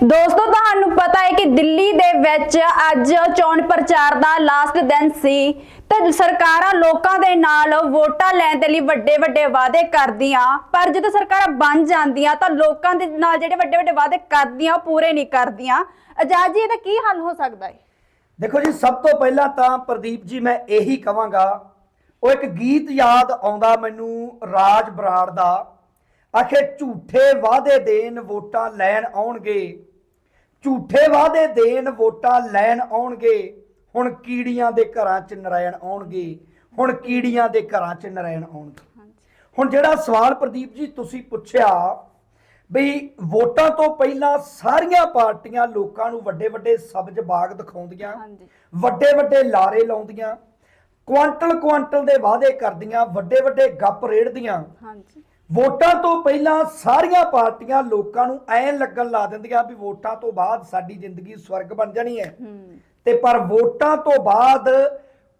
ਦੋਸਤੋ, ਤੁਹਾਨੂੰ ਪਤਾ ਹੈ ਕਿ ਦਿੱਲੀ ਦੇ ਵਿੱਚ ਅੱਜ ਚੋਣ ਪ੍ਰਚਾਰ ਦਾ ਲਾਸਟ ਦਿਨ ਸੀ ਤੇ ਸਰਕਾਰਾਂ ਲੋਕਾਂ ਦੇ ਨਾਲ ਵੋਟਾਂ ਲੈਣ ਦੇ ਲਈ ਵੱਡੇ ਵੱਡੇ ਵਾਅਦੇ ਕਰਦੀਆਂ, ਪਰ ਜਦੋਂ ਸਰਕਾਰਾਂ ਬਣ ਜਾਂਦੀਆਂ ਤਾਂ ਲੋਕਾਂ ਦੇ ਨਾਲ ਜਿਹੜੇ ਵੱਡੇ ਵੱਡੇ ਵਾਅਦੇ ਕਰਦੀਆਂ, ਉਹ ਪੂਰੇ ਨਹੀਂ ਕਰਦੀਆਂ। ਆਜ਼ਾਦ ਜੀ, ਇਹਦਾ ਕੀ ਹੱਲ ਹੋ ਸਕਦਾ ਹੈ? ਦੇਖੋ ਜੀ, ਸਭ ਤੋਂ ਪਹਿਲਾਂ ਤਾਂ ਪ੍ਰਦੀਪ ਜੀ, ਮੈਂ ਇਹੀ ਕਹਾਂਗਾ, ਉਹ ਇੱਕ ਗੀਤ ਯਾਦ ਆਉਂਦਾ ਮੈਨੂੰ ਰਾਜ ਬਰਾੜ ਦਾ। ਆਖੇ ਝੂਠੇ ਵਾਅਦੇ ਦੇਣ ਵੋਟਾਂ ਲੈਣ ਆਉਣਗੇ। ਝੂਠੇ ਵਾਅਦੇ ਦੇਣ ਵੋਟਾਂ ਲੈਣ ਆਉਣਗੇ। ਹੁਣ ਕੀੜੀਆਂ ਦੇ ਘਰਾਂ 'ਚ ਨਰਾਇਣ ਆਉਣਗੇ। ਹੁਣ ਕੀੜੀਆਂ ਦੇ ਘਰਾਂ 'ਚ ਨਰਾਇਣ ਆਉਣਗੇ। ਹੁਣ ਜਿਹੜਾ ਸਵਾਲ ਪ੍ਰਦੀਪ ਜੀ ਤੁਸੀਂ ਪੁੱਛਿਆ ਬਈ ਵੋਟਾਂ ਤੋਂ ਪਹਿਲਾਂ ਸਾਰੀਆਂ ਪਾਰਟੀਆਂ ਲੋਕਾਂ ਨੂੰ ਵੱਡੇ ਵੱਡੇ ਸਬਜ਼ ਬਾਗ ਦਿਖਾਉਂਦੀਆਂ। ਵੱਡੇ ਵੱਡੇ ਲਾਰੇ ਲਾਉਂਦੀਆਂ ਕੁਆਂਟਲ ਕੁਆਂਟਲ ਦੇ ਵਾਅਦੇ ਕਰਦੀਆਂ ਵੱਡੇ ਵੱਡੇ ਗੱਪ ਰੇੜਦੀਆਂ। ਹਾਂਜੀ। ਵੋਟਾਂ ਤੋਂ ਪਹਿਲਾਂ ਸਾਰੀਆਂ ਪਾਰਟੀਆਂ ਲੋਕਾਂ ਨੂੰ ਐਂ ਲੱਗਣ ਲਾ ਦਿੰਦੀਆਂ ਵੀ ਵੋਟਾਂ ਤੋਂ ਬਾਅਦ ਸਾਡੀ ਜ਼ਿੰਦਗੀ ਸਵਰਗ ਬਣ ਜਾਣੀ ਹੈ। ਤੇ ਪਰ ਵੋਟਾਂ ਤੋਂ ਬਾਅਦ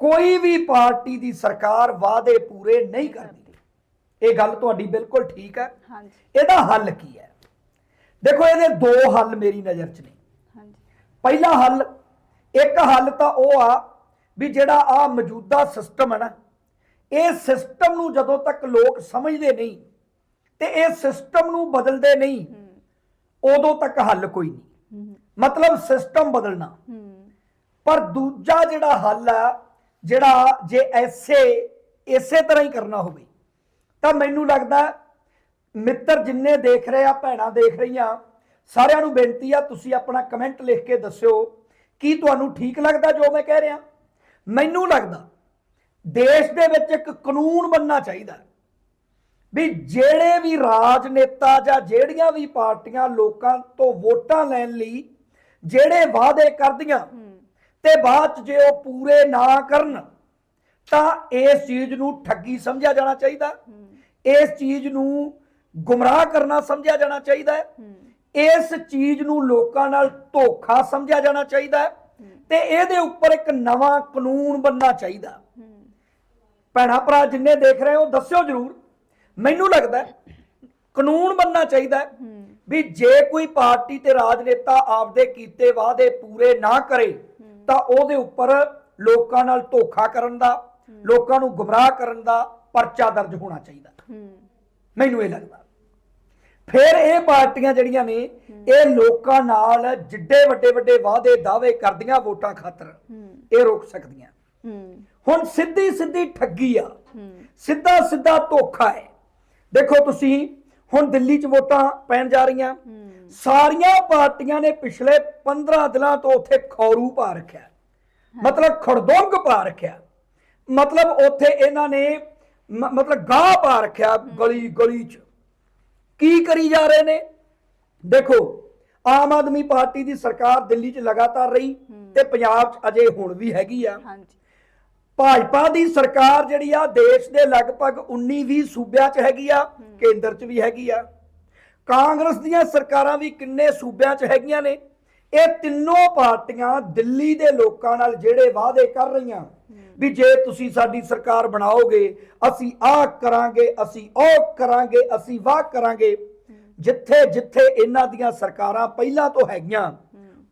ਕੋਈ ਵੀ ਪਾਰਟੀ ਦੀ ਸਰਕਾਰ ਵਾਅਦੇ ਪੂਰੇ ਨਹੀਂ ਕਰਦੀ। ਇਹ ਗੱਲ ਤੁਹਾਡੀ ਬਿਲਕੁਲ ਠੀਕ ਹੈ। ਹਾਂਜੀ। ਇਹਦਾ ਹੱਲ ਕੀ ਹੈ? ਦੇਖੋ ਇਹਦੇ ਦੋ ਹੱਲ ਮੇਰੀ ਨਜ਼ਰ 'ਚ ਨੇ। ਹਾਂਜੀ। ਪਹਿਲਾ ਹੱਲ ਇੱਕ ਹੱਲ ਤਾਂ ਉਹ ਆ ਵੀ ਜਿਹੜਾ ਆ ਮੌਜੂਦਾ ਸਿਸਟਮ ਹੈ ਨਾ ਇਹ ਸਿਸਟਮ ਨੂੰ ਜਦੋਂ ਤੱਕ ਲੋਕ ਸਮਝਦੇ ਨਹੀਂ ਤੇ ਇਹ ਸਿਸਟਮ ਨੂੰ ਬਦਲਦੇ ਨਹੀਂ। ਉਦੋਂ ਤੱਕ ਹੱਲ ਕੋਈ ਨਹੀਂ। ਮਤਲਬ ਸਿਸਟਮ ਬਦਲਣਾ। ਪਰ ਦੂਜਾ ਜਿਹੜਾ ਹੱਲ ਆ ਜਿਹੜਾ ਜੇ ਐਸੇ ਇਸੇ ਤਰ੍ਹਾਂ ਹੀ ਕਰਨਾ ਹੋਵੇ ਤਾਂ ਮੈਨੂੰ ਲੱਗਦਾ ਮਿੱਤਰ ਜਿੰਨੇ ਦੇਖ ਰਹੇ ਆ ਭੈਣਾਂ ਦੇਖ ਰਹੀਆਂ ਸਾਰਿਆਂ ਨੂੰ ਬੇਨਤੀ ਆ ਤੁਸੀਂ ਆਪਣਾ ਕਮੈਂਟ ਲਿਖ ਕੇ ਦੱਸਿਓ ਕੀ ਤੁਹਾਨੂੰ ਠੀਕ ਲੱਗਦਾ ਜੋ ਮੈਂ ਕਹਿ ਰਿਹਾ? ਮੈਨੂੰ ਲੱਗਦਾ ਦੇਸ਼ ਦੇ ਵਿੱਚ ਇੱਕ ਕਾਨੂੰਨ ਬਣਨਾ ਚਾਹੀਦਾ। ਵੀ ਜਿਹੜੇ ਵੀ ਰਾਜਨੇਤਾ ਜਾਂ ਜਿਹੜੀਆਂ ਵੀ ਪਾਰਟੀਆਂ ਲੋਕਾਂ ਤੋਂ ਵੋਟਾਂ ਲੈਣ ਲਈ ਜਿਹੜੇ ਵਾਅਦੇ ਕਰਦੀਆਂ ਤੇ ਬਾਅਦ ਚ ਜੇ ਉਹ ਪੂਰੇ ਨਾ ਕਰਨ ਤਾਂ ਇਸ ਚੀਜ਼ ਨੂੰ ਠੱਗੀ ਸਮਝਿਆ ਜਾਣਾ ਚਾਹੀਦਾ। ਇਸ ਚੀਜ਼ ਨੂੰ ਗੁੰਮਰਾਹ ਕਰਨਾ ਸਮਝਿਆ ਜਾਣਾ ਚਾਹੀਦਾ। ਇਸ ਚੀਜ਼ ਨੂੰ ਲੋਕਾਂ ਨਾਲ ਧੋਖਾ ਸਮਝਿਆ ਜਾਣਾ ਚਾਹੀਦਾ। ਤੇ ਇਹਦੇ ਉੱਪਰ ਇੱਕ ਨਵਾਂ ਕਾਨੂੰਨ ਬਣਨਾ ਚਾਹੀਦਾ। ਭੈਣਾ ਭਰਾ ਜਿੰਨੇ ਦੇਖ ਰਹੇ ਹੋ ਦੱਸਿਓ ਜਰੂਰ। ਮੈਨੂੰ ਲੱਗਦਾ ਹੈ ਕਾਨੂੰਨ ਬਣਨਾ ਚਾਹੀਦਾ ਹੂੰ ਵੀ ਜੇ ਕੋਈ ਪਾਰਟੀ ਤੇ ਰਾਜਨੇਤਾ ਆਪਦੇ ਕੀਤੇ ਵਾਅਦੇ ਪੂਰੇ ਨਾ ਕਰੇ ਤਾਂ ਉਹਦੇ ਉੱਪਰ ਲੋਕਾਂ ਨਾਲ ਧੋਖਾ ਕਰਨ ਦਾ ਲੋਕਾਂ ਨੂੰ ਗੁੰਮਰਾਹ ਕਰਨ ਦਾ ਪਰਚਾ ਦਰਜ ਹੋਣਾ ਚਾਹੀਦਾ। ਹੂੰ। ਮੈਨੂੰ ਇਹ ਲੱਗਦਾ। ਫਿਰ ਇਹ ਪਾਰਟੀਆਂ ਜਿਹੜੀਆਂ ਨੇ ਇਹ ਲੋਕਾਂ ਨਾਲ ਜਿੱਡੇ ਵੱਡੇ ਵੱਡੇ ਵਾਅਦੇ ਦਾਅਵੇ ਕਰਦੀਆਂ ਵੋਟਾਂ ਖਾਤਰ ਹੂੰ। ਇਹ ਰੋਕ ਸਕਦੀਆਂ। ਹੂੰ। ਹੁਣ ਸਿੱਧੀ ਸਿੱਧੀ ਠੱਗੀ ਆ। ਹੂੰ। ਸਿੱਧਾ ਸਿੱਧਾ ਧੋਖਾ ਹੈ। ਦੇਖੋ ਤੁਸੀਂ ਹੁਣ ਦਿੱਲੀ 'ਚ ਵੋਟਾਂ ਪੈਣ ਜਾ ਰਹੀਆਂ। ਸਾਰੀਆਂ ਪਾਰਟੀਆਂ ਨੇ ਪਿਛਲੇ 15 ਦਿਨਾਂ ਤੋਂ ਉੱਥੇ ਖੌਰੂ ਪਾ ਰੱਖਿਆ। ਮਤਲਬ ਖੜਦੋਂਗ ਪਾ ਰੱਖਿਆ। ਮਤਲਬ ਉੱਥੇ ਇਹਨਾਂ ਨੇ ਮਤਲਬ ਗਾਹ ਪਾ ਰੱਖਿਆ ਗਲੀ ਗਲੀ 'ਚ। ਕੀ ਕਰੀ ਜਾ ਰਹੇ ਨੇ? ਦੇਖੋ ਆਮ ਆਦਮੀ ਪਾਰਟੀ ਦੀ ਸਰਕਾਰ ਦਿੱਲੀ 'ਚ ਲਗਾਤਾਰ ਰਹੀ ਤੇ ਪੰਜਾਬ 'ਚ ਅਜੇ ਹੁਣ ਵੀ ਹੈਗੀ ਆ। ਹਾਂਜੀ। ਭਾਜਪਾ ਦੀ ਸਰਕਾਰ ਜਿਹੜੀ ਆ ਦੇਸ਼ ਦੇ ਲਗਭਗ 19-20 ਸੂਬਿਆਂ 'ਚ ਹੈਗੀ ਆ ਕੇਂਦਰ 'ਚ ਵੀ ਹੈਗੀ ਆ। ਕਾਂਗਰਸ ਦੀਆਂ ਸਰਕਾਰਾਂ ਵੀ ਕਿੰਨੇ ਸੂਬਿਆਂ 'ਚ ਹੈਗੀਆਂ ਨੇ। ਇਹ ਤਿੰਨੋਂ ਪਾਰਟੀਆਂ ਦਿੱਲੀ ਦੇ ਲੋਕਾਂ ਨਾਲ ਜਿਹੜੇ ਵਾਅਦੇ ਕਰ ਰਹੀਆਂ ਵੀ ਜੇ ਤੁਸੀਂ ਸਾਡੀ ਸਰਕਾਰ ਬਣਾਓਗੇ ਅਸੀਂ ਆਹ ਕਰਾਂਗੇ ਅਸੀਂ ਉਹ ਕਰਾਂਗੇ ਅਸੀਂ ਵਾਹ ਕਰਾਂਗੇ। ਜਿੱਥੇ ਜਿੱਥੇ ਇਹਨਾਂ ਦੀਆਂ ਸਰਕਾਰਾਂ ਪਹਿਲਾਂ ਤੋਂ ਹੈਗੀਆਂ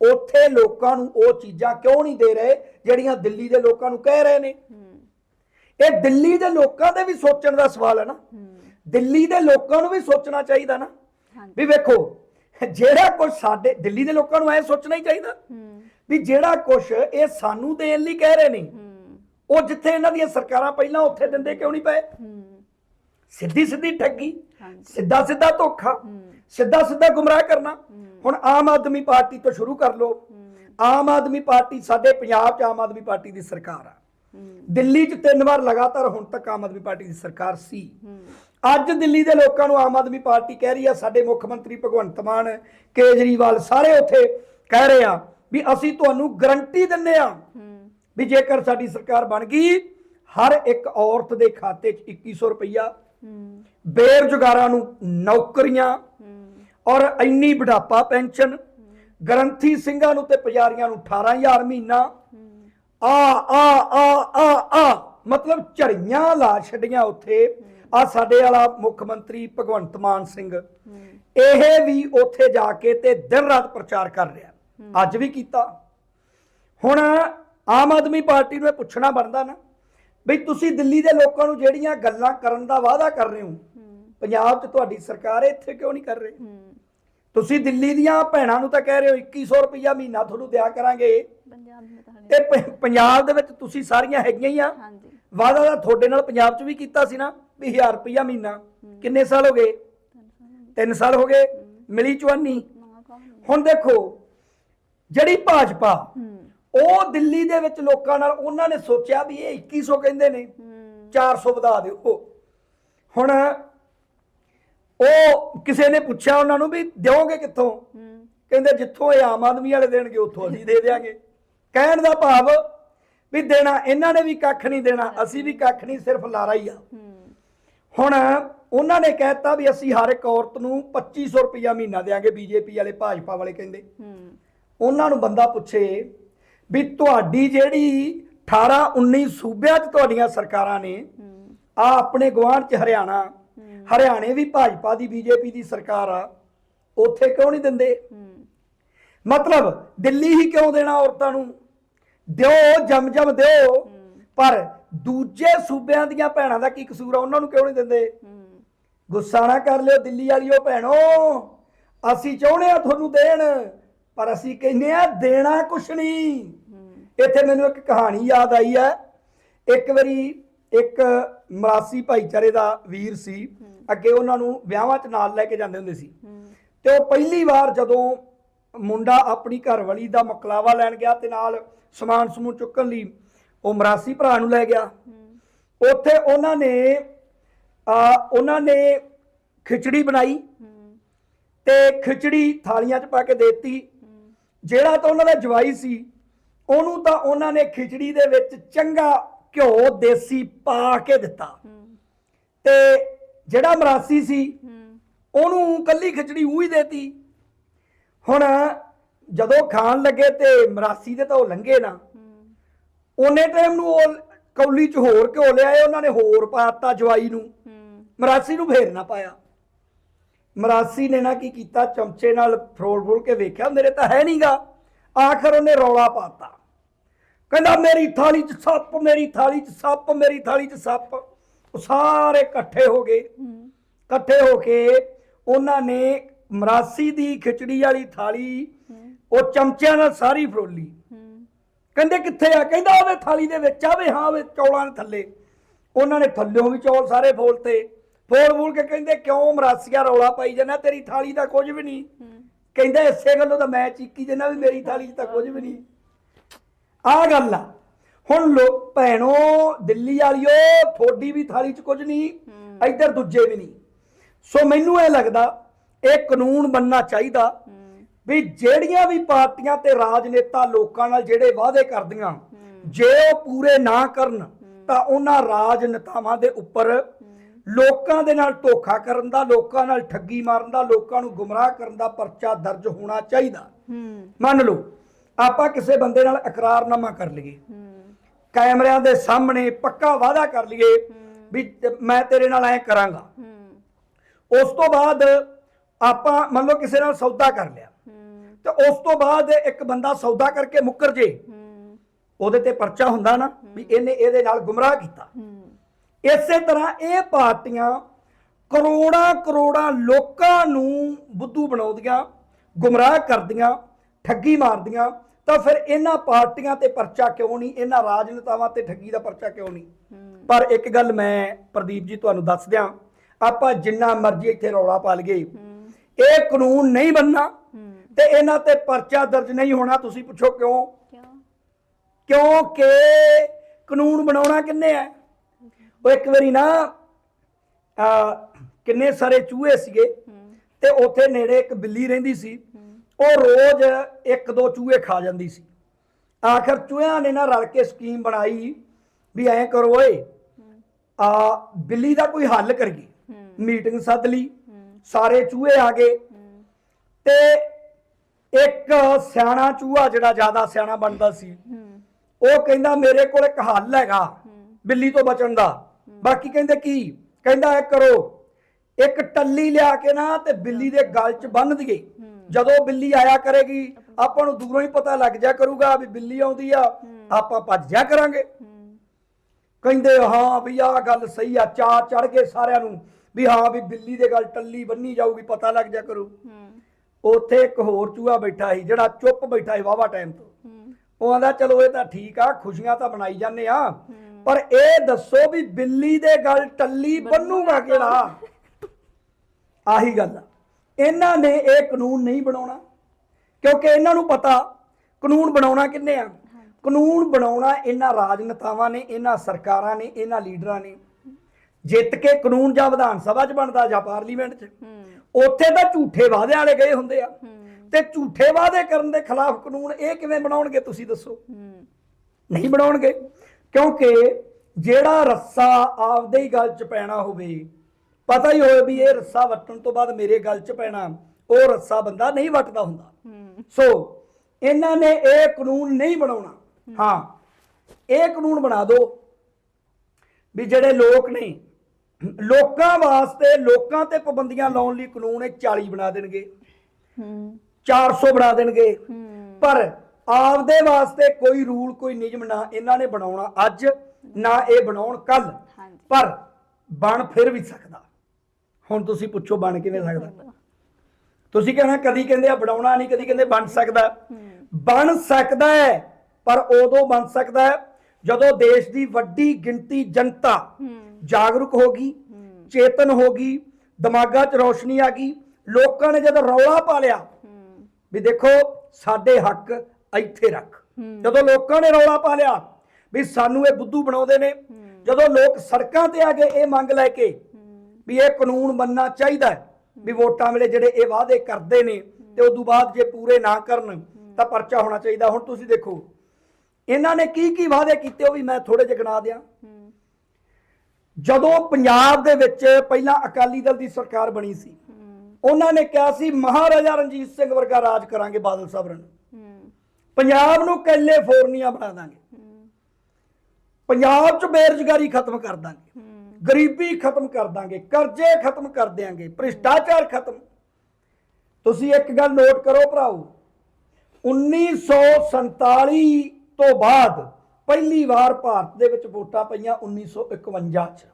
ਉੱਥੇ ਲੋਕਾਂ ਨੂੰ ਉਹ ਚੀਜ਼ਾਂ ਕਿਉਂ ਨਹੀਂ ਦੇ ਰਹੇ ਜਿਹੜੀਆਂ ਦਿੱਲੀ ਦੇ ਲੋਕਾਂ ਨੂੰ ਕਹਿ ਰਹੇ ਨੇ? ਇਹ ਦਿੱਲੀ ਦੇ ਲੋਕਾਂ ਦੇ ਵੀ ਸੋਚਣ ਦਾ ਸਵਾਲ ਹੈ ਨਾ। ਦਿੱਲੀ ਦੇ ਲੋਕਾਂ ਨੂੰ ਵੀ ਸੋਚਣਾ ਚਾਹੀਦਾ ਨਾ। ਵੀ ਵੇਖੋ ਜਿਹੜਾ ਕੁਝ ਸਾਡੇ ਦਿੱਲੀ ਦੇ ਲੋਕਾਂ ਨੂੰ ਐ ਸੋਚਣਾ ਹੀ ਚਾਹੀਦਾ। ਵੀ ਜਿਹੜਾ ਕੁਝ ਇਹ ਸਾਨੂੰ ਦੇਣ ਲਈ ਕਹਿ ਰਹੇ ਨੇ ਉਹ ਜਿੱਥੇ ਇਹਨਾਂ ਦੀਆਂ ਸਰਕਾਰਾਂ ਪਹਿਲਾਂ ਉੱਥੇ ਦਿੰਦੇ ਕਿਉਂ ਨਹੀਂ ਪਏ? ਸਿੱਧੀ ਸਿੱਧੀ ਠੱਗੀ ਸਿੱਧਾ ਸਿੱਧਾ ਧੋਖਾ ਸਿੱਧਾ ਸਿੱਧਾ ਗੁੰਮਰਾਹ ਕਰਨਾ। ਹੁਣ ਆਮ ਆਦਮੀ ਪਾਰਟੀ ਤੋਂ ਸ਼ੁਰੂ ਕਰ ਲਓ। ਆਮ ਆਦਮੀ ਪਾਰਟੀ ਸਾਡੇ ਪੰਜਾਬ 'ਚ ਆਮ ਆਦਮੀ ਪਾਰਟੀ ਦੀ ਸਰਕਾਰ ਆ। ਦਿੱਲੀ 'ਚ ਤਿੰਨ ਵਾਰ ਲਗਾਤਾਰ ਹੁਣ ਤੱਕ ਆਮ ਆਦਮੀ ਪਾਰਟੀ ਦੀ ਸਰਕਾਰ ਸੀ। ਅੱਜ ਦਿੱਲੀ ਦੇ ਲੋਕਾਂ ਨੂੰ ਆਮ ਆਦਮੀ ਪਾਰਟੀ ਕਹਿ ਰਹੀ ਆ ਸਾਡੇ ਮੁੱਖ ਮੰਤਰੀ ਭਗਵੰਤ ਮਾਨ ਕੇਜਰੀਵਾਲ ਸਾਰੇ ਉੱਥੇ ਕਹਿ ਰਹੇ ਆ ਵੀ ਅਸੀਂ ਤੁਹਾਨੂੰ ਗਰੰਟੀ ਦਿੰਨੇ ਆ ਵੀ ਜੇਕਰ ਸਾਡੀ ਸਰਕਾਰ ਬਣ ਗਈ ਹਰ ਇੱਕ ਔਰਤ ਦੇ ਖਾਤੇ 'ਚ 2100 ਰੁਪਈਆ ਬੇਰੁਜ਼ਗਾਰਾਂ ਨੂੰ ਨੌਕਰੀਆਂ ਔਰ ਇੰਨੀ ਬੁਢਾਪਾ ਪੈਨਸ਼ਨ ਗਰੰਥੀ ਸਿੰਘਾਂ ਨੂੰ ਤੇ ਪੁਜਾਰੀਆਂ ਨੂੰ 18000 ਮਹੀਨਾ। ਆ ਆ ਆ ਆ ਆ ਮਤਲਬ ਝੜੀਆਂ ਲਾ ਛੱਡੀਆਂ ਉੱਥੇ। ਆ ਸਾਡੇ ਵਾਲਾ ਮੁੱਖ ਮੰਤਰੀ ਭਗਵੰਤ ਮਾਨ ਸਿੰਘ। ਇਹ ਵੀ ਉੱਥੇ ਜਾ ਕੇ ਤੇ ਦਿਨ ਰਾਤ ਪ੍ਰਚਾਰ ਕਰ ਰਿਹਾ। ਅੱਜ ਵੀ ਕੀਤਾ। ਹੁਣ ਆਮ ਆਦਮੀ ਪਾਰਟੀ ਨੂੰ ਇਹ ਪੁੱਛਣਾ ਬਣਦਾ ਨਾ। ਬਈ ਤੁਸੀਂ ਦਿੱਲੀ ਦੇ ਲੋਕਾਂ ਨੂੰ ਜਿਹੜੀਆਂ ਗੱਲਾਂ ਕਰਨ ਦਾ ਵਾਅਦਾ ਕਰ ਰਹੇ ਹੋ ਪੰਜਾਬ 'ਚ ਤੁਹਾਡੀ ਸਰਕਾਰ ਇੱਥੇ ਕਿਉਂ ਨਹੀਂ ਕਰ ਰਹੀ? ਤੁਸੀਂ ਦਿੱਲੀ ਦੀਆਂ ਭੈਣਾਂ ਨੂੰ ਤਾਂ ਕਹਿ ਰਹੇ ਹੋ 2100 ਰੁਪਇਆ ਮਹੀਨਾ ਤੁਹਾਨੂੰ ਦਿਆ ਕਰਾਂਗੇ। ਇਹ ਪੰਜਾਬ ਦੇ ਵਿੱਚ ਤੁਸੀਂ ਸਾਰੀਆਂ ਹੈਗੀਆਂ ਹੀ ਆ। ਵਾਅਦਾ ਤਾਂ ਤੁਹਾਡੇ ਨਾਲ ਪੰਜਾਬ 'ਚ ਵੀ ਕੀਤਾ ਸੀ ਨਾ ਵੀ 1000 ਰੁਪਇਆ ਮਹੀਨਾ। ਕਿੰਨੇ ਸਾਲ ਹੋ ਗਏ? ਤਿੰਨ ਸਾਲ ਹੋ ਗਏ। ਮਿਲੀ ਚਵਾਨੀ ਹੁਣ ਦੇਖੋ ਜਿਹੜੀ ਭਾਜਪਾ ਉਹ ਦਿੱਲੀ ਦੇ ਵਿੱਚ ਲੋਕਾਂ ਨਾਲ ਉਹਨਾਂ ਨੇ ਸੋਚਿਆ ਵੀ ਇਹ 2100 ਕਹਿੰਦੇ ਨੇ 400 ਵਧਾ ਦਿਓ। ਹੁਣ ਉਹ ਕਿਸੇ ਨੇ ਪੁੱਛਿਆ ਉਹਨਾਂ ਨੂੰ ਵੀ ਦਿਓਗੇ ਕਿੱਥੋਂ? ਕਹਿੰਦੇ ਜਿੱਥੋਂ ਇਹ ਆਮ ਆਦਮੀ ਵਾਲੇ ਦੇਣਗੇ ਉੱਥੋਂ ਅਸੀਂ ਦੇ ਦਿਆਂਗੇ। ਕਹਿਣ ਦਾ ਭਾਵ ਵੀ ਦੇਣਾ ਇਹਨਾਂ ਨੇ ਵੀ ਕੱਖ ਨਹੀਂ ਦੇਣਾ ਅਸੀਂ ਵੀ ਕੱਖ ਨਹੀਂ ਸਿਰਫ ਲਾਰਾ ਹੀ ਆ। ਹੁਣ ਉਹਨਾਂ ਨੇ ਕਹਿਤਾ ਵੀ ਅਸੀਂ ਹਰ ਇੱਕ ਔਰਤ ਨੂੰ 2500 ਰੁਪਇਆ ਮਹੀਨਾ ਦੇਾਂਗੇ ਬੀਜੇਪੀ ਵਾਲੇ ਭਾਜਪਾ ਵਾਲੇ ਕਹਿੰਦੇ। ਉਹਨਾਂ ਨੂੰ ਬੰਦਾ ਪੁੱਛੇ ਵੀ ਤੁਹਾਡੀ ਜਿਹੜੀ 18 19 ਸੂਬਿਆਂ 'ਚ ਤੁਹਾਡੀਆਂ ਸਰਕਾਰਾਂ ਨੇ ਆ ਆਪਣੇ ਗੁਆਂਢ 'ਚ ਹਰਿਆਣਾ ਹਰਿਆਣੇ ਵੀ ਭਾਜਪਾ ਦੀ ਬੀਜੇਪੀ ਦੀ ਸਰਕਾਰ ਆ ਉੱਥੇ ਕਿਉਂ ਨਹੀਂ ਦਿੰਦੇ? ਮਤਲਬ ਦਿੱਲੀ ਹੀ ਕਿਉਂ ਦੇਣਾ ਔਰਤਾਂ ਨੂੰ? ਦਿਓ ਜਮ ਜਮ ਦਿਓ ਪਰ ਦੂਜੇ ਸੂਬਿਆਂ ਦੀਆਂ ਭੈਣਾਂ ਦਾ ਕੀ ਕਸੂਰ ਆ? ਉਹਨਾਂ ਨੂੰ ਕਿਉਂ ਨਹੀਂ ਦਿੰਦੇ? ਗੁੱਸਾ ਨਾ ਕਰ ਲਿਓ ਦਿੱਲੀ ਵਾਲਿਓ ਭੈਣੋ। ਅਸੀਂ ਚਾਹੁੰਦੇ ਆ ਤੁਹਾਨੂੰ ਦੇਣ ਪਰ ਅਸੀਂ ਕਹਿੰਦੇ ਆ ਦੇਣਾ ਕੁਛ ਨਹੀਂ। ਇੱਥੇ ਮੈਨੂੰ ਇੱਕ ਕਹਾਣੀ ਯਾਦ ਆਈ ਹੈ। ਇੱਕ ਵਾਰੀ ਇੱਕ ਮਰਾਸੀ ਭਾਈਚਾਰੇ ਦਾ ਵੀਰ ਸੀ। ਅੱਗੇ ਉਹਨਾਂ ਨੂੰ ਵਿਆਹਾਂ 'ਚ ਨਾਲ ਲੈ ਕੇ ਜਾਂਦੇ ਹੁੰਦੇ ਸੀ। ਤੇ ਉਹ ਪਹਿਲੀ ਵਾਰ ਜਦੋਂ ਮੁੰਡਾ ਆਪਣੀ ਘਰਵਾਲੀ ਦਾ ਮਕਲਾਵਾ ਲੈਣ ਗਿਆ ਤੇ ਨਾਲ ਸਮਾਨ ਸਮੂਹ ਚੁੱਕਣ ਲਈ ਉਹ ਮਰਾਸੀ ਭਰਾ ਨੂੰ ਲੈ ਗਿਆ। ਉੱਥੇ ਉਹਨਾਂ ਨੇ ਆ ਉਹਨਾਂ ਨੇ ਖਿਚੜੀ ਬਣਾਈ। ਤੇ ਖਿਚੜੀ ਥਾਲੀਆਂ 'ਚ ਪਾ ਕੇ ਦੇਤੀ। ਜਿਹੜਾ ਤਾਂ ਉਹਨਾਂ ਦਾ ਜਵਾਈ ਸੀ, ਉਹਨੂੰ ਤਾਂ ਉਹਨਾਂ ਨੇ ਖਿਚੜੀ ਦੇ ਵਿੱਚ ਚੰਗਾ ਘਿਓ ਦੇਸੀ ਪਾ ਕੇ ਦਿੱਤਾ। ਤੇ ਜਿਹੜਾ ਮਰਾਸੀ ਸੀ, ਉਹਨੂੰ ਕੱਲੀ ਖਿਚੜੀ ਉਹ ਦੇਤੀ। ਹੁਣ ਜਦੋਂ ਖਾਣ ਲੱਗੇ ਤੇ ਮਰਾਸੀ ਦੇ ਤਾਂ ਉਹ ਲੰਗੇ ਨਾ। ਉਹਨੇ ਟਾਈਮ ਨੂੰ ਉਹ ਕੌਲੀ 'ਚ ਹੋਰ ਘਿਓ ਲਿਆਏ, ਉਹਨਾਂ ਨੇ ਹੋਰ ਪਾਤਾ ਜਵਾਈ ਨੂੰ। ਮਰਾਸੀ ਨੂੰ ਫੇਰ ਨਾ ਪਾਇਆ। ਮਰਾਸੀ ਨੇ ਨਾ ਕੀ ਕੀਤਾ? ਚਮਚੇ ਨਾਲ ਫਰੋਲ ਫਰੋਲ ਕੇ ਵੇਖਿਆ ਮੇਰੇ ਤਾਂ ਹੈ ਨਹੀਂਗਾ ਆਖਰ ਉਹਨੇ ਰੌਲਾ ਪਾਤਾ। ਕਹਿੰਦਾ ਮੇਰੀ ਥਾਲੀ 'ਚ ਸੱਪ ਮੇਰੀ ਥਾਲੀ 'ਚ ਸੱਪ ਮੇਰੀ ਥਾਲੀ 'ਚ ਸੱਪ। ਉਹ ਸਾਰੇ ਇਕੱਠੇ ਹੋ ਗਏ। ਇਕੱਠੇ ਹੋ ਕੇ ਉਹਨਾਂ ਨੇ ਮਰਾਸੀ ਦੀ ਖਿਚੜੀ ਵਾਲੀ ਥਾਲੀ ਉਹ ਚਮਚਿਆਂ ਨਾਲ ਸਾਰੀ ਫਰੋਲੀ। ਕਹਿੰਦੇ ਕਿੱਥੇ ਆ? ਕਹਿੰਦਾ ਉਹਦੇ ਥਾਲੀ ਦੇ ਵਿੱਚ ਆਵੇ ਹਾਂ ਵੇ ਚੌਲਾਂ ਦੇ ਥੱਲੇ। ਉਹਨਾਂ ਨੇ ਥੱਲਿਓਂ ਵੀ ਚੌਲ ਸਾਰੇ ਫੋਲਤੇ ਫੋਲ ਫੋਲ ਕੇ ਕਹਿੰਦੇ ਕਿਉਂ ਮਰਾਸੀਆ ਰੌਲਾ ਪਾਈ ਜਾਂਦਾ? ਤੇਰੀ ਥਾਲੀ ਦਾ ਕੁਝ ਵੀ ਨਹੀਂ। ਕਹਿੰਦਾ ਇਸੇ ਗੱਲੋਂ ਤਾਂ ਮੈਂ ਚੀਕੀ ਜਨਾ ਵੀ ਮੇਰੀ ਥਾਲੀ 'ਚ ਤਾਂ ਕੁਝ ਵੀ ਨਹੀਂ। ਆ ਗੱਲ ਆ। ਹੁਣ ਲੋਕ ਭੈਣੋ ਦਿੱਲੀ ਵਾਲਿਓ ਥੋੜੀ ਵੀ ਥਾਲੀ 'ਚ ਕੁਝ ਨਹੀਂ ਇੱਧਰ ਦੂਜੇ ਵੀ ਨਹੀਂ। ਸੋ ਮੈਨੂੰ ਇਹ ਲੱਗਦਾ ਇਹ ਕਾਨੂੰਨ ਬੰਨਣਾ ਚਾਹੀਦਾ ਵੀ ਜਿਹੜੀਆਂ ਵੀ ਪਾਰਟੀਆਂ ਤੇ ਰਾਜਨੇਤਾ ਲੋਕਾਂ ਨਾਲ ਜਿਹੜੇ ਵਾਅਦੇ ਕਰਦੀਆਂ ਜੇ ਉਹ ਪੂਰੇ ਨਾ ਕਰਨ ਤਾਂ ਉਹਨਾਂ ਰਾਜਨੇਤਾਵਾਂ ਦੇ ਉੱਪਰ ਲੋਕਾਂ ਦੇ ਨਾਲ ਧੋਖਾ ਕਰਨ ਦਾ ਲੋਕਾਂ ਨਾਲ ਠੱਗੀ ਮਾਰਨ ਦਾ ਲੋਕਾਂ ਨੂੰ ਗੁੰਮਰਾਹ ਕਰਨ ਦਾ ਪਰਚਾ ਦਰਜ ਹੋਣਾ ਚਾਹੀਦਾ। ਮੰਨ ਲਓ ਆਪਾਂ ਕਿਸੇ ਬੰਦੇ ਨਾਲ ਇਕਰਾਰਨਾਮਾ ਕਰ ਲਈਏ। ਕੈਮਰਿਆਂ ਦੇ ਸਾਹਮਣੇ ਪੱਕਾ ਵਾਅਦਾ ਕਰ ਲਈਏ ਵੀ ਮੈਂ ਤੇਰੇ ਨਾਲ ਐ ਕਰਾਂਗਾ। ਉਸ ਤੋਂ ਬਾਅਦ ਆਪਾਂ ਮੰਨ ਲਓ ਕਿਸੇ ਨਾਲ ਸੌਦਾ ਕਰ ਲਿਆ। ਤੇ ਉਸ ਤੋਂ ਬਾਅਦ ਇੱਕ ਬੰਦਾ ਸੌਦਾ ਕਰਕੇ ਮੁੱਕਰ ਜੇ। ਉਹਦੇ ਤੇ ਪਰਚਾ ਹੁੰਦਾ ਨਾ ਵੀ ਇਹਨੇ ਇਹਦੇ ਨਾਲ ਗੁੰਮਰਾਹ ਕੀਤਾ। ਇਸੇ ਤਰ੍ਹਾਂ ਇਹ ਪਾਰਟੀਆਂ ਕਰੋੜਾਂ ਕਰੋੜਾਂ ਲੋਕਾਂ ਨੂੰ ਬੁੱਧੂ ਬਣਾਉਂਦੀਆਂ ਗੁੰਮਰਾਹ ਕਰਦੀਆਂ ਠੱਗੀ ਮਾਰਦੀਆਂ ਤਾਂ ਫਿਰ ਇਹਨਾਂ ਪਾਰਟੀਆਂ ਤੇ ਪਰਚਾ ਕਿਉਂ ਨਹੀਂ? ਇਹਨਾਂ ਰਾਜਨੇਤਾਵਾਂ ਤੇ ਠੱਗੀ ਦਾ ਪਰਚਾ ਕਿਉਂ ਨਹੀਂ? ਪਰ ਇੱਕ ਗੱਲ ਮੈਂ ਪ੍ਰਦੀਪ ਜੀ ਤੁਹਾਨੂੰ ਦੱਸ ਦਿਆਂ ਆਪਾਂ ਜਿੰਨਾ ਮਰਜ਼ੀ ਇੱਥੇ ਰੌਲਾ ਪਾ ਲਈਏ ਇਹ ਕਾਨੂੰਨ ਨਹੀਂ ਬੰਨਣਾ ਤੇ ਇਹਨਾਂ ਤੇ ਪਰਚਾ ਦਰਜ ਨਹੀਂ ਹੋਣਾ ਤੁਸੀਂ ਪੁੱਛੋ ਕਿਉਂ? ਕਿਉਂਕਿ ਕਾਨੂੰਨ ਬਣਾਉਣਾ ਕਿੰਨੇ ਹੈ ਉਹ ਇੱਕ ਵਾਰੀ ਨਾ, ਆ, ਕਿੰਨੇ ਸਾਰੇ ਚੂਹੇ ਸੀਗੇ ਤੇ ਉੱਥੇ ਨੇੜੇ ਇੱਕ ਬਿੱਲੀ ਰਹਿੰਦੀ ਸੀ। ਉਹ ਰੋਜ਼ ਇੱਕ ਦੋ ਚੂਹੇ ਖਾ ਜਾਂਦੀ ਸੀ। ਆਖਰ ਚੂਹਿਆਂ ਨੇ ਨਾ ਰਲ ਕੇ ਸਕੀਮ ਬਣਾਈ ਵੀ ਐਂ ਕਰੋ ਓਏ, ਆ, ਬਿੱਲੀ ਦਾ ਕੋਈ ਹੱਲ ਕਰੀਏ। ਮੀਟਿੰਗ ਸੱਦ ਲਈ, ਸਾਰੇ ਚੂਹੇ ਆ ਗਏ। ਤੇ ਇੱਕ ਸਿਆਣਾ ਚੂਹਾ ਜਿਹੜਾ ਜ਼ਿਆਦਾ ਸਿਆਣਾ ਬਣਦਾ ਸੀ, ਉਹ ਕਹਿੰਦਾ ਮੇਰੇ ਕੋਲ ਇੱਕ ਹੱਲ ਹੈਗਾ, ਬਿੱਲੀ ਤੋਂ ਬਚਣ ਦਾ। ਬਾਕੀ ਕਹਿੰਦੇ ਕੀ? ਕਹਿੰਦਾ ਇਹ ਕਰੋ। ਇੱਕ ਟੱਲੀ ਲਿਆ ਕੇ ਨਾ ਤੇ ਬਿੱਲੀ ਦੇ ਗਲ 'ਚ ਬੰਨ ਦਈਏ। ਜਦੋਂ ਬਿੱਲੀ ਆਇਆ ਕਰੇਗੀ ਆਪਾਂ ਨੂੰ ਦੂਰੋਂ ਹੀ ਪਤਾ ਲੱਗ ਜਾ ਕਰੂਗਾ ਵੀ ਬਿੱਲੀ ਆਉਂਦੀ ਆ। ਆਪਾਂ ਭੱਜ ਜਾ ਕਰਾਂਗੇ। ਕਹਿੰਦੇ ਹਾਂ ਵੀ ਆਹ ਗੱਲ ਸਹੀ ਆ ਚਾ ਚੜ ਕੇ ਸਾਰਿਆਂ ਨੂੰ ਵੀ ਹਾਂ ਵੀ ਬਿੱਲੀ ਦੇ ਗਲ ਟੱਲੀ ਬੰਨੀ ਜਾਊਗੀ ਪਤਾ ਲੱਗ ਜਾ ਕਰੂ। ਉੱਥੇ ਇੱਕ ਹੋਰ ਚੂਹਾ ਬੈਠਾ ਸੀ ਜਿਹੜਾ ਚੁੱਪ ਬੈਠਾ ਸੀ ਵਾਵਾ ਟਾਈਮ ਤੋਂ। ਉਹ ਆਂਦਾ ਚਲੋ ਇਹ ਤਾਂ ਠੀਕ ਆ ਖੁਸ਼ੀਆਂ ਤਾਂ ਮਨਾਈ ਜਾਂਦੇ ਆ। ਪਰ ਇਹ ਦੱਸੋ ਵੀ ਬਿੱਲੀ ਦੇ ਗਲ ਟੱਲੀ ਬੰਨੂਗਾ ਕਿਹੜਾ? ਆਹੀ ਗੱਲ ਆ। ਇਹਨਾਂ ਨੇ ਇਹ ਕਾਨੂੰਨ ਨਹੀਂ ਬਣਾਉਣਾ। ਕਿਉਂਕਿ ਇਹਨਾਂ ਨੂੰ ਪਤਾ ਕਾਨੂੰਨ ਬਣਾਉਣਾ ਕਿੰਨੇ ਆ? ਕਾਨੂੰਨ ਬਣਾਉਣਾ ਇਹਨਾਂ ਰਾਜਨੇਤਾਵਾਂ ਨੇ ਇਹਨਾਂ ਸਰਕਾਰਾਂ ਨੇ ਇਹਨਾਂ ਲੀਡਰਾਂ ਨੇ। ਜਿੱਤ ਕੇ ਕਾਨੂੰਨ ਜਾਂ ਵਿਧਾਨ ਸਭਾ 'ਚ ਬਣਦਾ ਜਾਂ ਪਾਰਲੀਮੈਂਟ 'ਚ। ਉੱਥੇ ਤਾਂ ਝੂਠੇ ਵਾਅਦਿਆਂ ਵਾਲੇ ਗਏ ਹੁੰਦੇ ਆ। ਤੇ ਝੂਠੇ ਵਾਅਦੇ ਕਰਨ ਦੇ ਖਿਲਾਫ ਕਾਨੂੰਨ ਇਹ ਕਿਵੇਂ ਬਣਾਉਣਗੇ ਤੁਸੀਂ ਦੱਸੋ? ਨਹੀਂ ਬਣਾਉਣਗੇ। ਕਿਉਂਕਿ ਜਿਹੜਾ ਰੱਸਾ ਆਪਦੇ ਹੀ ਗਲ 'ਚ ਪੈਣਾ ਹੋਵੇ ਪਤਾ ਹੀ ਹੋਵੇ ਵੀ ਇਹ ਰੱਸਾ ਵੱਟਣ ਤੋਂ ਬਾਅਦ ਮੇਰੇ ਗਲ 'ਚ ਪੈਣਾ ਉਹ ਰੱਸਾ ਬੰਦਾ ਨਹੀਂ ਵੱਟਦਾ ਹੁੰਦਾ। ਸੋ ਇਹਨਾਂ ਨੇ ਇਹ ਕਾਨੂੰਨ ਨਹੀਂ ਬਣਾਉਣਾ। ਹਾਂ। ਇਹ ਕਾਨੂੰਨ ਬਣਾ ਦਿਓ ਵੀ ਜਿਹੜੇ ਲੋਕ ਨੇ ਲੋਕਾਂ ਵਾਸਤੇ ਲੋਕਾਂ ਤੇ ਪਾਬੰਦੀਆਂ ਲਾਉਣ ਲਈ ਕਾਨੂੰਨ ਇਹ 40 ਬਣਾ ਦੇਣਗੇ। 400 ਬਣਾ ਦੇਣਗੇ। ਪਰ ਆਪਦੇ ਵਾਸਤੇ ਕੋਈ ਰੂਲ ਕੋਈ ਨਿਯਮ ਨਾ ਇਹਨਾਂ ਨੇ ਬਣਾਉਣਾ ਅੱਜ ਨਾ ਇਹ ਬਣਾਉਣ ਕੱਲ ਹਾਂਜੀ। ਪਰ ਬਣ ਫਿਰ ਵੀ ਸਕਦਾ। ਹੁਣ ਤੁਸੀਂ ਪੁੱਛੋ ਬਣ ਕਿਵੇਂ ਸਕਦਾ। ਤੁਸੀਂ ਕਹਿਣਾ ਕਦੀ ਕਹਿੰਦੇ ਆ ਬਣਾਉਣਾ ਨਹੀਂ ਕਦੀ ਕਹਿੰਦੇ ਬਣ ਸਕਦਾ। ਬਣ ਸਕਦਾ ਹੈ ਪਰ ਉਦੋਂ ਬਣ ਸਕਦਾ ਹੈ ਜਦੋਂ ਦੇਸ਼ ਦੀ ਵੱਡੀ ਗਿਣਤੀ ਜਨਤਾ ਜਾਗਰੂਕ ਹੋਗੀ ਚੇਤਨ ਹੋਗੀ ਦਿਮਾਗਾਂ 'ਚ ਰੋਸ਼ਨੀ ਆ ਗਈ। ਲੋਕਾਂ ਨੇ ਜਦੋਂ ਰੌਲਾ ਪਾ ਲਿਆ ਵੀ ਦੇਖੋ ਸਾਡੇ ਹੱਕ ਇੱਥੇ ਰੱਖ। ਜਦੋਂ ਲੋਕਾਂ ਨੇ ਰੌਲਾ ਪਾ ਲਿਆ ਵੀ ਸਾਨੂੰ ਇਹ ਬੁੱਧੂ ਬਣਾਉਂਦੇ ਨੇ ਜਦੋਂ ਲੋਕ ਸੜਕਾਂ ਤੇ ਆ ਗਏ ਇਹ ਮੰਗ ਲੈ ਕੇ ਵੀ ਇਹ ਕਾਨੂੰਨ ਬੰਨਣਾ ਚਾਹੀਦਾ ਹੈ ਵੀ ਵੋਟਾਂ ਵੇਲੇ ਜਿਹੜੇ ਇਹ ਵਾਅਦੇ ਕਰਦੇ ਨੇ ਤੇ ਉਦੋਂ ਬਾਅਦ ਜੇ ਪੂਰੇ ਨਾ ਕਰਨ ਤਾਂ ਪਰਚਾ ਹੋਣਾ ਚਾਹੀਦਾ। ਹੁਣ ਤੁਸੀਂ ਦੇਖੋ ਇਹਨਾਂ ਨੇ ਕੀ ਕੀ ਵਾਅਦੇ ਕੀਤੇ ਉਹ ਵੀ ਮੈਂ ਥੋੜੇ ਜਿਹਾ ਗਿਣਾ ਦਿਆਂ। ਜਦੋਂ ਪੰਜਾਬ ਦੇ ਵਿੱਚ ਪਹਿਲਾਂ ਅਕਾਲੀ ਦਲ ਦੀ ਸਰਕਾਰ ਬਣੀ ਸੀ ਉਹਨਾਂ ਨੇ ਕਿਹਾ ਸੀ ਮਹਾਰਾਜਾ ਰਣਜੀਤ ਸਿੰਘ ਵਰਗਾ ਰਾਜ ਕਰਾਂਗੇ ਬਾਦਲ ਸਾਹਿਬ ਨੂੰ। ਪੰਜਾਬ ਨੂੰ ਕੈਲੀਫੋਰਨੀਆ ਬਣਾ ਦਾਂਗੇ। ਪੰਜਾਬ 'ਚ ਬੇਰੁਜ਼ਗਾਰੀ ਖਤਮ ਕਰ ਦਾਂਗੇ। ਗਰੀਬੀ ਖਤਮ ਕਰ ਦਾਂਗੇ, ਕਰਜ਼ੇ ਖਤਮ ਕਰ ਦਿਆਂਗੇ, ਭ੍ਰਿਸ਼ਟਾਚਾਰ ਖਤਮ। ਤੁਸੀਂ ਇੱਕ ਗੱਲ ਨੋਟ ਕਰੋ ਭਰਾਓ 1947 ਤੋਂ ਬਾਅਦ ਪਹਿਲੀ ਵਾਰ ਭਾਰਤ ਦੇ ਵਿੱਚ ਵੋਟਾਂ ਪਈਆਂ 1951 ਚ।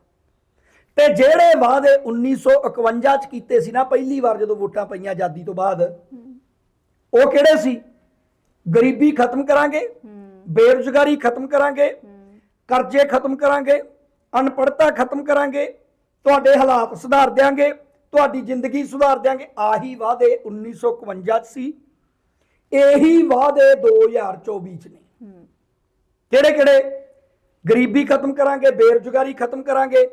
ਤੇ ਜਿਹੜੇ ਵਾਅਦੇ 1951 ਚ ਕੀਤੇ ਸੀ ਨਾ, ਪਹਿਲੀ ਵਾਰ ਜਦੋਂ ਵੋਟਾਂ ਪਈਆਂ ਆਜ਼ਾਦੀ ਤੋਂ ਬਾਅਦ, ਉਹ ਕਿਹੜੇ ਸੀ? ਗਰੀਬੀ ਖਤਮ ਕਰਾਂਗੇ ਬੇਰੁਜ਼ਗਾਰੀ ਖਤਮ ਕਰਾਂਗੇ ਕਰਜ਼ੇ ਖਤਮ ਕਰਾਂਗੇ ਅਨਪੜਤਾ ਖਤਮ ਕਰਾਂਗੇ ਤੁਹਾਡੇ ਹਾਲਾਤ ਸੁਧਾਰ ਦਿਆਂਗੇ ਤੁਹਾਡੀ ਜ਼ਿੰਦਗੀ ਸੁਧਾਰ ਦਿਆਂਗੇ। ਆਹੀ ਵਾਅਦੇ 1951 ਚ ਸੀ। ਇਹੀ ਵਾਅਦੇ 2024 ਚ ਨੇ। ਕਿਹੜੇ ਕਿਹੜੇ? ਗਰੀਬੀ ਖਤਮ ਕਰਾਂਗੇ ਬੇਰੁਜ਼ਗਾਰੀ ਖਤਮ ਕਰਾਂਗੇ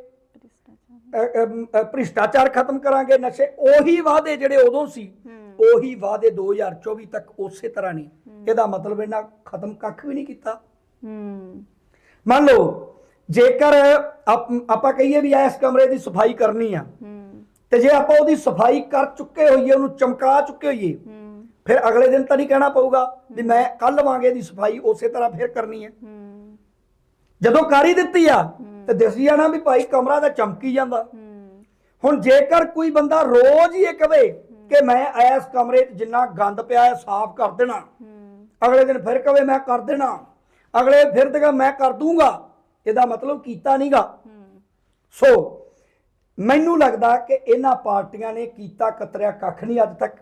ਭ੍ਰਿਸ਼ਟਾਚਾਰ। ਖਤਮ ਕਰਾਂਗੇ ਨਸ਼ੇ। ਉਹੀ ਵਾਅਦੇ ਜਿਹੜੇ ਉਦੋਂ ਸੀ ਉਹੀ ਵਾਅਦੇ 2024 ਤੱਕ ਉਸੇ ਤਰ੍ਹਾਂ ਨਹੀਂ ਇਹਦਾ ਮਤਲਬ ਇਹਨਾਂ ਖਤਮ ਕੱਖ ਵੀ ਨਹੀਂ ਕੀਤਾ। ਮੰਨ ਲਓ ਜੇਕਰ ਆਪ- ਆਪਾਂ ਕਹੀਏ ਵੀ ਇਸ ਕਮਰੇ ਦੀ ਸਫ਼ਾਈ ਕਰਨੀ ਆ। ਤੇ ਜੇ ਆਪਾਂ ਉਹਦੀ ਸਫ਼ਾਈ ਕਰ ਚੁੱਕੇ ਹੋਈਏ ਉਹਨੂੰ ਚਮਕਾ ਚੁੱਕੇ ਹੋਈਏ ਫਿਰ ਅਗਲੇ ਦਿਨ ਤਾਂ ਨਹੀਂ ਕਹਿਣਾ ਪਊਗਾ ਵੀ ਮੈਂ ਕੱਲ ਵਾਂਗੇ ਦੀ ਸਫ਼ਾਈ ਉਸੇ ਤਰ੍ਹਾਂ ਫਿਰ ਕਰਨੀ ਹੈ। ਜਦੋਂ ਕਰ ਹੀ ਦਿੱਤੀ ਆ ਤੇ ਦਿਸੀ ਜਾਣਾ ਵੀ ਭਾਈ ਕਮਰਾ ਤਾਂ ਚਮਕੀ ਜਾਂਦਾ। ਹੁਣ ਜੇਕਰ ਕੋਈ ਬੰਦਾ ਰੋਜ਼ ਹੀ ਇਹ ਕਵੇ ਕਿ ਮੈਂ ਇਸ ਕਮਰੇ 'ਚ ਜਿੰਨਾ ਗੰਦ ਪਿਆ ਹੈ ਸਾਫ਼ ਕਰ ਦੇਣਾ। ਅਗਲੇ ਦਿਨ ਫਿਰ ਕਵੇ ਮੈਂ ਕਰ ਦੇਣਾ। ਅਗਲੇ ਫਿਰ ਤੇ ਮੈਂ ਕਰ ਦੂੰਗਾ। ਇਹਦਾ ਮਤਲਬ ਕੀਤਾ ਨਹੀਂਗਾ ਸੋ ਮੈਨੂੰ ਲੱਗਦਾ ਕਿ ਇਹਨਾਂ ਪਾਰਟੀਆਂ ਨੇ ਕੀਤਾ ਕਤਰਿਆ ਕੱਖ ਨਹੀਂ ਅੱਜ ਤੱਕ।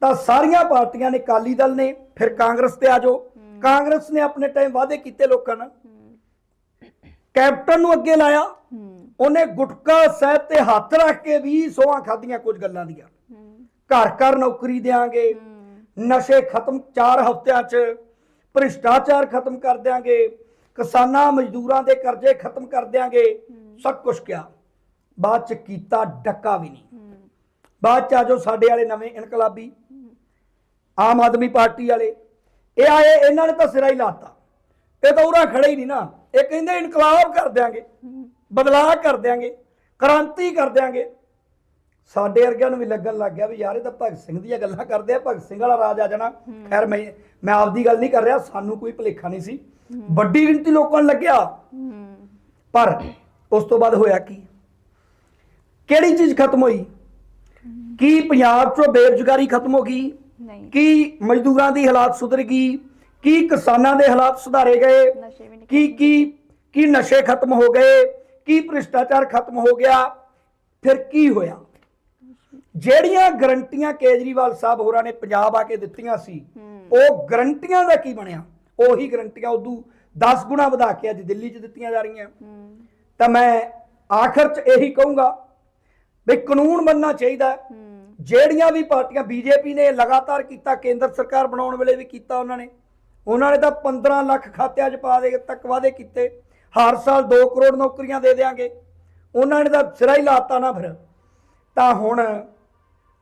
ਤਾਂ ਸਾਰੀਆਂ ਪਾਰਟੀਆਂ ਨੇ ਕਾਲੀ ਦਲ ਨੇ ਫਿਰ ਕਾਂਗਰਸ ਤੇ ਆ ਜਾਓ। ਕਾਂਗਰਸ ਨੇ ਆਪਣੇ ਟਾਈਮ ਵਾਅਦੇ ਕੀਤੇ ਲੋਕਾਂ ਨਾਲ। ਕੈਪਟਨ ਨੂੰ ਅੱਗੇ ਲਾਇਆ। ਉਹਨੇ ਗੁਟਕਾ ਸਾਹਿਬ ਤੇ ਹੱਥ ਰੱਖ ਕੇ ਵੀ ਸੋਹਾਂ ਖਾਧੀਆਂ ਕੁਝ ਗੱਲਾਂ ਦੀਆਂ। ਘਰ ਘਰ ਨੌਕਰੀ ਦੇਾਂਗੇ ਨਸ਼ੇ ਖਤਮ 4 ਹਫ਼ਤਿਆਂ 'ਚ ਭ੍ਰਿਸ਼ਟਾਚਾਰ ਖਤਮ ਕਰ ਦਿਆਂਗੇ। ਕਿਸਾਨਾਂ ਮਜ਼ਦੂਰਾਂ ਦੇ ਕਰਜ਼ੇ ਖਤਮ ਕਰ ਦਿਆਂਗੇ। ਸਭ ਕੁਝ ਕਿਹਾ ਬਾਅਦ 'ਚ ਕੀਤਾ ਡੱਕਾ ਵੀ ਨਹੀਂ। ਬਾਅਦ 'ਚ ਆ ਜੋ ਸਾਡੇ ਵਾਲੇ ਨਵੇਂ ਇਨਕਲਾਬੀ। ਆਮ ਆਦਮੀ ਪਾਰਟੀ ਵਾਲੇ। ਇਹ ਆਏ ਇਹਨਾਂ ਨੇ ਤਾਂ ਸਿਰਾ ਹੀ ਲਾਤਾ। ਇਹ ਤਾਂ ਉਰਾ ਖੜੇ ਹੀ ਨਹੀਂ ਨਾ। ਇਹ ਕਹਿੰਦੇ ਇਨਕਲਾਬ ਕਰ ਦਿਆਂਗੇ। ਬਦਲਾਅ ਕਰ ਦਿਆਂਗੇ। ਕ੍ਰਾਂਤੀ ਕਰ ਦਿਆਂਗੇ। ਸਾਡੇ ਵਰਗਿਆਂ ਨੂੰ ਵੀ ਲੱਗਣ ਲੱਗ ਗਿਆ ਵੀ ਯਾਰ ਇਹ ਤਾਂ ਭਗਤ ਸਿੰਘ ਦੀਆਂ ਗੱਲਾਂ ਕਰਦੇ ਆ ਭਗਤ ਸਿੰਘ ਵਾਲਾ ਰਾਜ ਆ ਜਾਣਾ। ਖੈਰ ਮੈਂ ਮੈਂ ਆਪਦੀ ਗੱਲ ਨਹੀਂ ਕਰ ਰਿਹਾ ਸਾਨੂੰ ਕੋਈ ਭੁਲੇਖਾ ਨਹੀਂ ਸੀ। ਵੱਡੀ ਗਿਣਤੀ ਲੋਕਾਂ ਨੂੰ ਲੱਗਿਆ। ਪਰ ਉਸ ਤੋਂ ਬਾਅਦ ਹੋਇਆ ਕੀ? ਕਿਹੜੀ ਚੀਜ਼ ਖਤਮ ਹੋਈ? ਕੀ ਪੰਜਾਬ 'ਚੋਂ ਬੇਰੁਜ਼ਗਾਰੀ ਖਤਮ ਹੋ ਗਈ? ਕੀ ਮਜ਼ਦੂਰਾਂ ਦੀ ਹਾਲਾਤ ਸੁਧਰ ਗਈ? ਕੀ ਕਿਸਾਨਾਂ ਦੇ ਹਾਲਾਤ ਸੁਧਾਰੇ ਗਏ? ਕੀ ਕੀ ਕੀ ਨਸ਼ੇ ਖਤਮ ਹੋ ਗਏ? ਕੀ ਭ੍ਰਿਸ਼ਟਾਚਾਰ ਖਤਮ ਹੋ ਗਿਆ? ਫਿਰ ਕੀ ਹੋਇਆ? ਜਿਹੜੀਆਂ ਗਰੰਟੀਆਂ ਕੇਜਰੀਵਾਲ ਸਾਹਿਬ ਹੋਰਾਂ ਨੇ ਪੰਜਾਬ ਆ ਕੇ ਦਿੱਤੀਆਂ ਸੀ ਉਹ ਗਰੰਟੀਆਂ ਦਾ ਕੀ ਬਣਿਆ? ਉਹੀ ਗਰੰਟੀਆਂ ਉਦੋਂ 10 ਗੁਣਾ ਵਧਾ ਕੇ ਅੱਜ ਦਿੱਲੀ 'ਚ ਦਿੱਤੀਆਂ ਜਾ ਰਹੀਆਂ। ਤਾਂ ਮੈਂ ਆਖਰ 'ਚ ਇਹੀ ਕਹੂੰਗਾ ਵੀ ਕਾਨੂੰਨ ਬਣਨਾ ਚਾਹੀਦਾ ਜਿਹੜੀਆਂ ਵੀ ਪਾਰਟੀਆਂ ਬੀਜੇਪੀ ਨੇ ਲਗਾਤਾਰ ਕੀਤਾ ਕੇਂਦਰ ਸਰਕਾਰ ਬਣਾਉਣ ਵੇਲੇ ਵੀ ਕੀਤਾ ਉਹਨਾਂ ਨੇ ਉਹਨਾਂ ਨੇ ਤਾਂ 15 ਲੱਖ ਖਾਤਿਆਂ 'ਚ ਪਾ ਦੇ ਤੱਕ ਵਾਅਦੇ ਕੀਤੇ। ਹਰ ਸਾਲ 2 ਕਰੋੜ ਨੌਕਰੀਆਂ ਦੇ ਦੇਾਂਗੇ ਉਹਨਾਂ ਨੇ ਤਾਂ ਸਿਰਾ ਹੀ ਲਾਤਾ ਨਾ ਫਿਰ। ਤਾਂ ਹੁਣ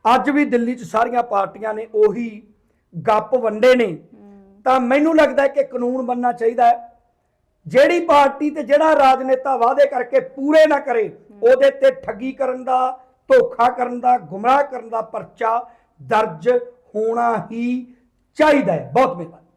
ਅੱਜ ਵੀ ਦਿੱਲੀ 'ਚ ਸਾਰੀਆਂ ਪਾਰਟੀਆਂ ਨੇ ਉਹੀ ਗੱਪ ਵੰਡੇ ਨੇ। ਤਾਂ ਮੈਨੂੰ ਲੱਗਦਾ ਹੈ ਕਿ ਕਾਨੂੰਨ ਬਣਨਾ ਚਾਹੀਦਾ ਹੈ। ਜਿਹੜੀ ਪਾਰਟੀ ਤੇ ਜਿਹੜਾ ਰਾਜਨੇਤਾ ਵਾਅਦੇ ਕਰਕੇ ਪੂਰੇ ਨਾ ਕਰੇ ਉਹਦੇ ਤੇ ਠੱਗੀ ਕਰਨ ਦਾ ਧੋਖਾ ਕਰਨ ਦਾ ਗੁੰਮਰਾਹ ਕਰਨ ਦਾ ਪਰਚਾ ਦਰਜ ਹੋਣਾ ਹੀ ਚਾਹੀਦਾ ਹੈ। ਬਹੁਤ ਮਿਹਰਬਾਨੀ।